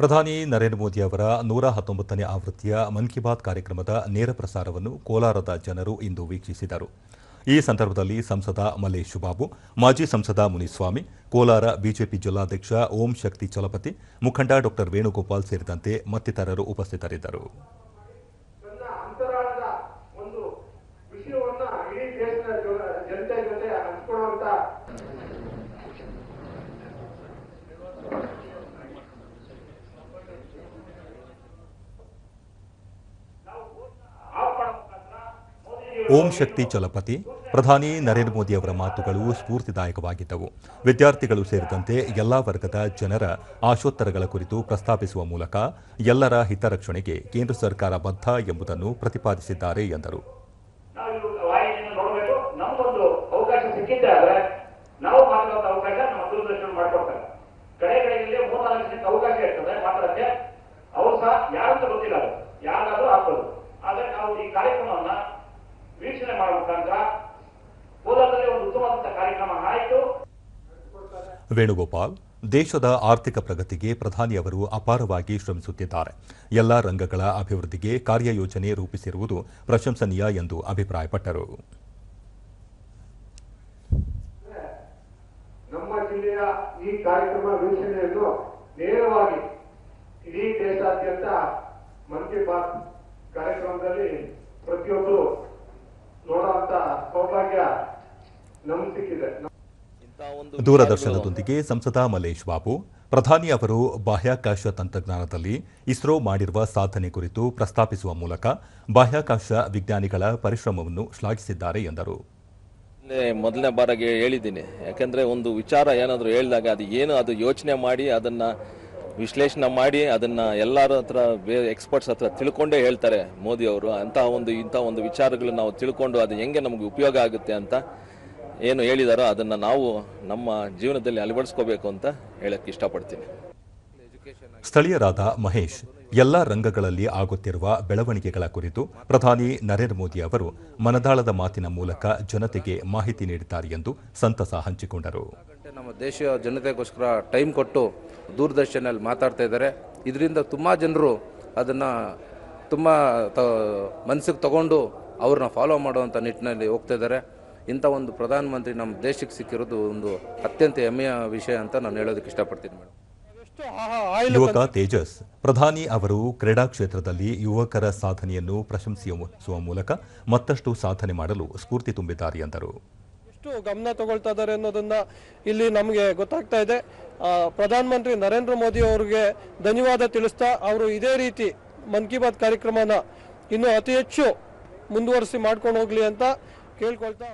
ಪ್ರಧಾನಿ ನರೇಂದ್ರ ಮೋದಿ ಅವರ ನೂರ ಹತ್ತೊಂಬತ್ತನೇ ಆವೃತ್ತಿಯ ಮನ್ ಕಿ ಬಾತ್ ಕಾರ್ಯಕ್ರಮದ ನೇರ ಪ್ರಸಾರವನ್ನು ಕೋಲಾರದ ಜನರು ಇಂದು ವೀಕ್ಷಿಸಿದರು. ಈ ಸಂದರ್ಭದಲ್ಲಿ ಸಂಸದ ಮಲ್ಲೇಶ್ ಬಾಬು, ಮಾಜಿ ಸಂಸದ ಮುನಿಸ್ವಾಮಿ, ಕೋಲಾರ ಬಿಜೆಪಿ ಜಿಲ್ಲಾಧ್ಯಕ್ಷ ಓಂ ಶಕ್ತಿ ಚಲಪತಿ, ಮುಖಂಡ ಡಾ ವೇಣುಗೋಪಾಲ್ ಸೇರಿದಂತೆ ಮತ್ತಿತರರು ಉಪಸ್ಥಿತರಿದ್ದರು. ಓಂ ಶಕ್ತಿ ಚಲಪತಿ. ಪ್ರಧಾನಿ ನರೇಂದ್ರ ಮೋದಿ ಅವರ ಮಾತುಗಳು ಸ್ಫೂರ್ತಿದಾಯಕವಾಗಿದ್ದವು. ವಿದ್ಯಾರ್ಥಿಗಳು ಸೇರಿದಂತೆ ಎಲ್ಲ ವರ್ಗದ ಜನರ ಆಶೋತ್ತರಗಳ ಕುರಿತು ಪ್ರಸ್ತಾಪಿಸುವ ಮೂಲಕ ಎಲ್ಲರ ಹಿತರಕ್ಷಣೆಗೆ ಕೇಂದ್ರ ಸರ್ಕಾರ ಬದ್ಧ ಎಂಬುದನ್ನು ಪ್ರತಿಪಾದಿಸಿದ್ದಾರೆ ಎಂದರು. ಯಾರಾದರೂ ಆಗ್ಬೋದು. ಆದರೆ ನಾವು ಈ ಕಾರ್ಯಕ್ರಮವನ್ನ ವೀಕ್ಷಣೆ ಮಾಡುವ ಮುಖಾಂತರ ಕೋಲಾರದಲ್ಲಿ ಒಂದು ಉತ್ತಮವಾದಂತಹ ಕಾರ್ಯಕ್ರಮ ಆಯಿತು. ವೇಣುಗೋಪಾಲ್ ದೇಶದ ಆರ್ಥಿಕ ಪ್ರಗತಿಗೆ ಪ್ರಧಾನಿಯವರು ಅಪಾರವಾಗಿ ಶ್ರಮಿಸುತ್ತಿದ್ದಾರೆ. ಎಲ್ಲ ರಂಗಗಳ ಅಭಿವೃದ್ಧಿಗೆ ಕಾರ್ಯಯೋಜನೆ ರೂಪಿಸಿರುವುದು ಪ್ರಶಂಸನೀಯ ಎಂದು ಅಭಿಪ್ರಾಯಪಟ್ಟರು. ನಮ್ಮ ಜಿಲ್ಲೆಯ ಈ ಕಾರ್ಯಕ್ರಮ ವೀಕ್ಷಣೆಯನ್ನು ನೇರವಾಗಿ ಇಡೀ ದೇಶಾದ್ಯಂತ ಮನ್ ಕಿ ಬಾತ್ ಕಾರ್ಯಕ್ರಮದಲ್ಲಿ ಪ್ರತಿಯೊಬ್ಬರು ನೋಡುವಂತ ಸೌಭಾಗ್ಯ ನಮ್ಗೆ ಸಿಕ್ಕಿದೆ. ದೂರದರ್ಶನದೊಂದಿಗೆ ಸಂಸದ ಮಲ್ಲೇಶ್ ಬಾಬು ಪ್ರಧಾನಿ ಅವರು ಬಾಹ್ಯಾಕಾಶ ತಂತ್ರಜ್ಞಾನದಲ್ಲಿ ಇಸ್ರೋ ಮಾಡಿರುವ ಸಾಧನೆ ಕುರಿತು ಪ್ರಸ್ತಾಪಿಸುವ ಮೂಲಕ ಬಾಹ್ಯಾಕಾಶ ವಿಜ್ಞಾನಿಗಳ ಪರಿಶ್ರಮವನ್ನು ಶ್ಲಾಘಿಸಿದ್ದಾರೆ ಎಂದರು. ಮೊದಲನೇ ಬಾರಿಗೆ ಹೇಳಿದ್ದೀನಿ. ಯಾಕೆಂದರೆ ಒಂದು ವಿಚಾರ ಏನಾದರೂ ಹೇಳಿದಾಗ ಅದು ಏನು ಅದು ಯೋಚನೆ ಮಾಡಿ ಅದನ್ನು ವಿಶ್ಲೇಷಣೆ ಮಾಡಿ ಅದನ್ನು ಎಲ್ಲರ ಹತ್ರ ಬೇರೆ ಎಕ್ಸ್ಪರ್ಟ್ಸ್ ಹತ್ರ ತಿಳ್ಕೊಂಡೇ ಹೇಳ್ತಾರೆ ಮೋದಿ ಅವರು. ಅಂತಹ ಒಂದು, ಇಂಥ ಒಂದು ವಿಚಾರಗಳು ನಾವು ತಿಳ್ಕೊಂಡು ಅದು ಹೆಂಗೆ ನಮಗೆ ಉಪಯೋಗ ಆಗುತ್ತೆ ಅಂತ ಏನು ಹೇಳಿದಾರೋ ಅದನ್ನು ನಾವು ನಮ್ಮ ಜೀವನದಲ್ಲಿ ಅಳವಡಿಸ್ಕೋಬೇಕು ಅಂತ ಹೇಳಕ್ಕೆ ಇಷ್ಟಪಡ್ತೀನಿ. ಸ್ಥಳೀಯರಾದ ಮಹೇಶ್, ಎಲ್ಲ ರಂಗಗಳಲ್ಲಿ ಆಗುತ್ತಿರುವ ಬೆಳವಣಿಗೆಗಳ ಕುರಿತು ಪ್ರಧಾನಿ ನರೇಂದ್ರ ಮೋದಿ ಅವರು ಮನದಾಳದ ಮಾತಿನ ಮೂಲಕ ಜನತೆಗೆ ಮಾಹಿತಿ ನೀಡಿದ್ದಾರೆ ಎಂದು ಸಂತಸ ಹಂಚಿಕೊಂಡರು. ನಮ್ಮ ದೇಶ ಜನತೆಗೋಸ್ಕರ ಟೈಮ್ ಕೊಟ್ಟು ದೂರದರ್ಶನಲ್ಲಿ ಮಾತಾಡ್ತಾ ಇದ್ದಾರೆ. ಇದರಿಂದ ತುಂಬ ಜನರು ಅದನ್ನು ತುಂಬ ತ ಮನಸ್ಸಿಗೆ ತಗೊಂಡು ಅವ್ರನ್ನ ಫಾಲೋ ಮಾಡುವಂಥ ನಿಟ್ಟಿನಲ್ಲಿ ಹೋಗ್ತಾ ಇದ್ದಾರೆ. ಇಂಥ ಒಂದು ಪ್ರಧಾನಮಂತ್ರಿ ನಮ್ಮ ದೇಶಕ್ಕೆ ಸಿಕ್ಕಿರೋದು ಒಂದು ಅತ್ಯಂತ ಹೆಮ್ಮೆಯ ವಿಷಯ ಅಂತ ನಾನು ಹೇಳೋದಕ್ಕೆ ಇಷ್ಟಪಡ್ತೀನಿ ಮೇಡಮ್ ಯುವಕ ತೇಜಸ್ ಪ್ರಧಾನಿ ಅವರು ಕ್ರೀಡಾ ಕ್ಷೇತ್ರದಲ್ಲಿ ಯುವಕರ ಸಾಧನೆಯನ್ನು ಪ್ರಶಂಸಿಸುವ ಮೂಲಕ ಮತ್ತಷ್ಟು ಸಾಧನೆ ಮಾಡಲು ಸ್ಫೂರ್ತಿ ತುಂಬಿದ್ದಾರೆ ಎಂದರು. ಎಷ್ಟು ಗಮನ ತಗೊಳ್ತಾ ಇದ್ದಾರೆ ಅನ್ನೋದನ್ನ ಇಲ್ಲಿ ನಮಗೆ ಗೊತ್ತಾಗ್ತಾ ಇದೆ. ಪ್ರಧಾನಮಂತ್ರಿ ನರೇಂದ್ರ ಮೋದಿ ಅವರಿಗೆ ಧನ್ಯವಾದ ತಿಳಿಸ್ತಾ ಅವರು ಇದೇ ರೀತಿ ಮನ್ ಕಿ ಬಾತ್ ಕಾರ್ಯಕ್ರಮನ ಇನ್ನೂ ಅತಿ ಹೆಚ್ಚು ಮುಂದುವರಿಸಿ ಮಾಡ್ಕೊಂಡು ಹೋಗ್ಲಿ ಅಂತ ಕೇಳ್ಕೊಳ್ತಾ